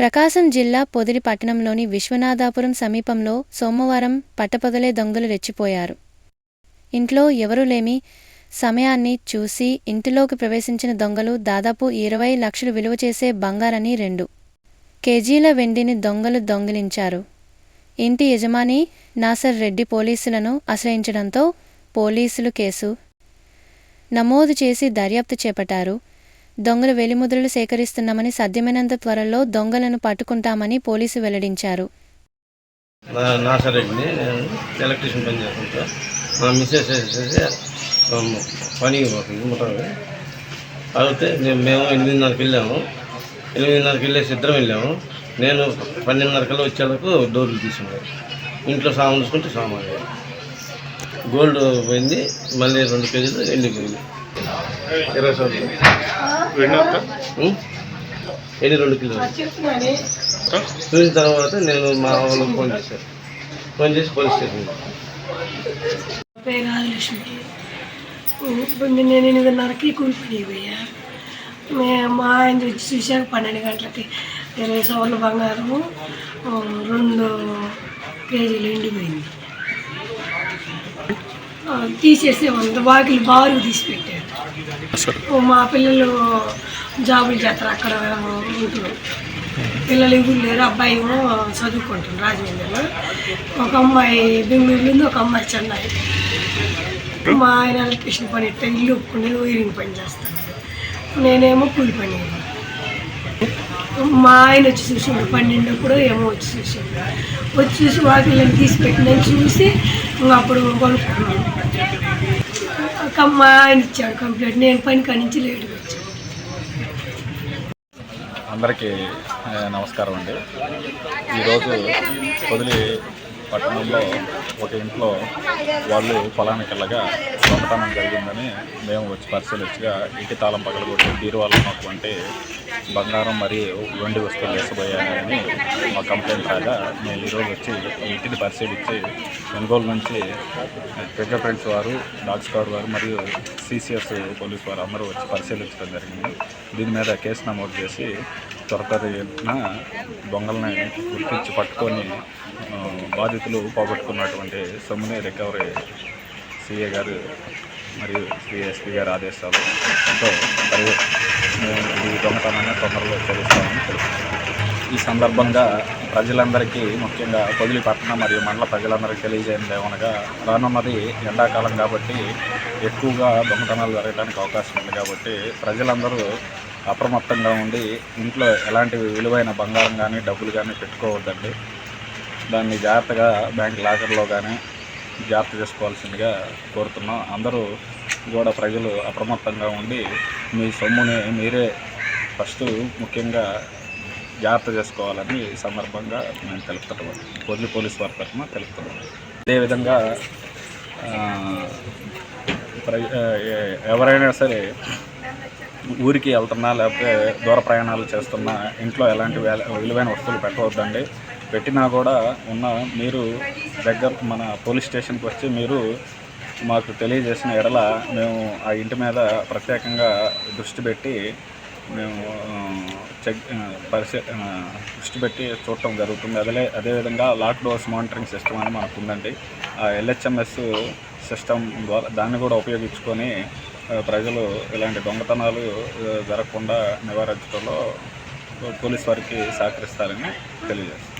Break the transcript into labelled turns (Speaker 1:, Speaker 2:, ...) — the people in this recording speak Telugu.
Speaker 1: ప్రకాశం జిల్లా పొదిలి పట్టణంలోని విశ్వనాథాపురం సమీపంలో సోమవారం పట్టపగలే దొంగలు రెచ్చిపోయారు. ఇంట్లో ఎవరూ లేమి. సమయాన్ని చూసి ఇంటిలోకి ప్రవేశించిన దొంగలు దాదాపు ఇరవై లక్షలు విలువ చేసే బంగారాన్ని రెండు కేజీల వెండిని దొంగలు దొంగిలించారు. ఇంటి యజమాని నాసర్ రెడ్డి పోలీసులను ఆశ్రయించడంతో పోలీసులు కేసు నమోదు చేసి దర్యాప్తు చేపట్టారు. దొంగల వెలిముద్రలు సేకరిస్తున్నామని సాధ్యమైనంత త్వరలో దొంగలను పట్టుకుంటామని పోలీసు వెల్లడించారు.
Speaker 2: నా నాసరెడ్డిని నేను ఎలక్ట్రీషియన్ పని చేసుకుంటా మా మిస్సెస్ వచ్చేసి పనికి పోతుంది అయితే మేము మేము ఎనిమిదిన్నరకి వెళ్ళాము. ఎనిమిదిన్నరకి వెళ్ళేసి ఇద్దరం వెళ్ళాము. నేను పన్నెండున్నరకల్లా వచ్చేందుకు డోర్లు తీసుకున్నాను ఇంట్లో సామాన్ చూసుకుంటే సామాన్. గోల్డ్ పోయింది మళ్ళీ రెండు కేజీలు ఎండిపోయింది ఇరవై సంవత్సరాలు? ఎన్ని రెండు కిలోలు. చూసిన తర్వాత నేను మా వాళ్ళకి ఫోన్ చేశాను ఫోన్ చేసి పోలీస్ స్టేషన్.
Speaker 3: పేరు రాజలక్ష్మి ఇప్పుడు నేను ఎనిమిదిన్నరకి కూలిపని పోయా మే మా ఆయన వచ్చి చూశాక పన్నెండు గంటలకి. ఇరవై సవర్ల బంగారము రెండు కేజీలు ఎండిపోయింది. ఆ, తీసేసి వాకిలి బారు తీసి పెట్టారు. మా పిల్లలు జాబులు చేస్తారు అక్కడ ఉంటున్నారు. పిల్లలు ఎవరు లేరు అబ్బాయి ఏమో చదువుకుంటారు రాజమండ్రిలో. ఒక అమ్మాయి బెంగళూరులో ఉంది ఒక అమ్మాయి చెన్నై. మా ఆయన ఎలక్ట్రిషన్ పని ఇట్లా ఇల్లు ఒప్పుకునేది వైరింగ్ పని చేస్తాను నేనేమో కూలి పని మా ఆయన వచ్చి చూసిండు. పన్నెండప్పుడు ఏమో వచ్చి చూసిండు. వచ్చి చూసి వాకిళ్ళని తీసి పెట్టినని చూసి అప్పుడు కొనుక్కున్నాను మా ఆయన ఇచ్చాడు కంప్లీట్. నేను పని కానించి లేటుగా వచ్చాను.
Speaker 4: అందరికీ నమస్కారం అండి. ఈరోజు పొదిలి పట్టణంలో ఒక ఇంట్లో వాళ్ళు పొలానికి వెళ్ళగా దొంగతనం జరిగిందని మేము వచ్చి పరిశీలించగా ఇంటి తాళం పగలగొట్టి బీరువాలో ఉన్నటువంటి బంగారం మరియు వెండి వస్తువులు వేసబోయాయని మా కంప్లైంట్ కాగా మేము ఈరోజు వచ్చి ఇంటిని పరిశీలించి ఒంగోలు నుంచి ఫింగర్ ప్రింట్స్ వారు డాగ్ స్క్వాడ్ వారు మరియు సిసిఎస్ పోలీస్ వారు అందరూ వచ్చి పరిశీలించడం జరిగింది. దీని మీద కేసు నమోదు చేసి త్వరతరిన దొంగలని గుర్తించి పట్టుకొని బాధితులు పోగొట్టుకున్నటువంటి సొమ్ముని రికవరీ సిఏ గారు మరియు సిఎస్పీ గారి ఆదేశాలు. తో ఈ దొంగతనాన్ని తొందరలో తెలుస్తామని తెలుపుతున్నాం. ఈ సందర్భంగా ప్రజలందరికీ ముఖ్యంగా పొదిలి పట్టణ మరియు మండల ప్రజలందరికీ తెలియజేయండి ఏమనగా రానున్నది ఎండాకాలం కాబట్టి ఎక్కువగా దొంగతనాలు జరగడానికి అవకాశం ఉంది కాబట్టి ప్రజలందరూ అప్రమత్తంగా ఉండి ఇంట్లో ఎలాంటి విలువైన బంగారం కానీ డబ్బులు కానీ పెట్టుకోవద్దండి. దాన్ని జాగ్రత్తగా బ్యాంక్ లాకర్లో కానీ జాగ్రత్త చేసుకోవాల్సిందిగా కోరుతున్నాం. అందరూ కూడా ప్రజలు అప్రమత్తంగా ఉండి మీ సొమ్ముని మీరే ఫస్ట్ ముఖ్యంగా జాగ్రత్త చేసుకోవాలని సందర్భంగా మేము తెలుపుతున్నాం. పొద్దు పోలీస్ వారి తరఫున తెలుపుతున్నాం. అదేవిధంగా ప్ర- ఎవరైనా సరే ఊరికి వెళ్తున్నా లేకపోతే దూర ప్రయాణాలు చేస్తున్నా ఇంట్లో ఎలాంటి విలువైన వస్తువులు పెట్టవద్దండి. పెట్టినా కూడా ఉన్న మీరు దగ్గర మన పోలీస్ స్టేషన్కి వచ్చి మీరు మాకు తెలియజేసిన ఎడల మేము ఆ ఇంటి మీద ప్రత్యేకంగా దృష్టి పెట్టి మేము చెక్ పరిశీ దృష్టి పెట్టి చూడటం జరుగుతుంది. అదే అదేవిధంగా లాక్ డోర్స్ మానిటరింగ్ సిస్టమ్ అని మనకు ఉందండి ఆ ఎల్హెచ్ఎంఎస్ సిస్టమ్ ద్వారా దాన్ని కూడా ఉపయోగించుకొని ప్రజలు ఇలాంటి దొంగతనాలు జరగకుండా నివారించడంలో పోలీస్ వారికి సహకరిస్తారని తెలియజేస్తాం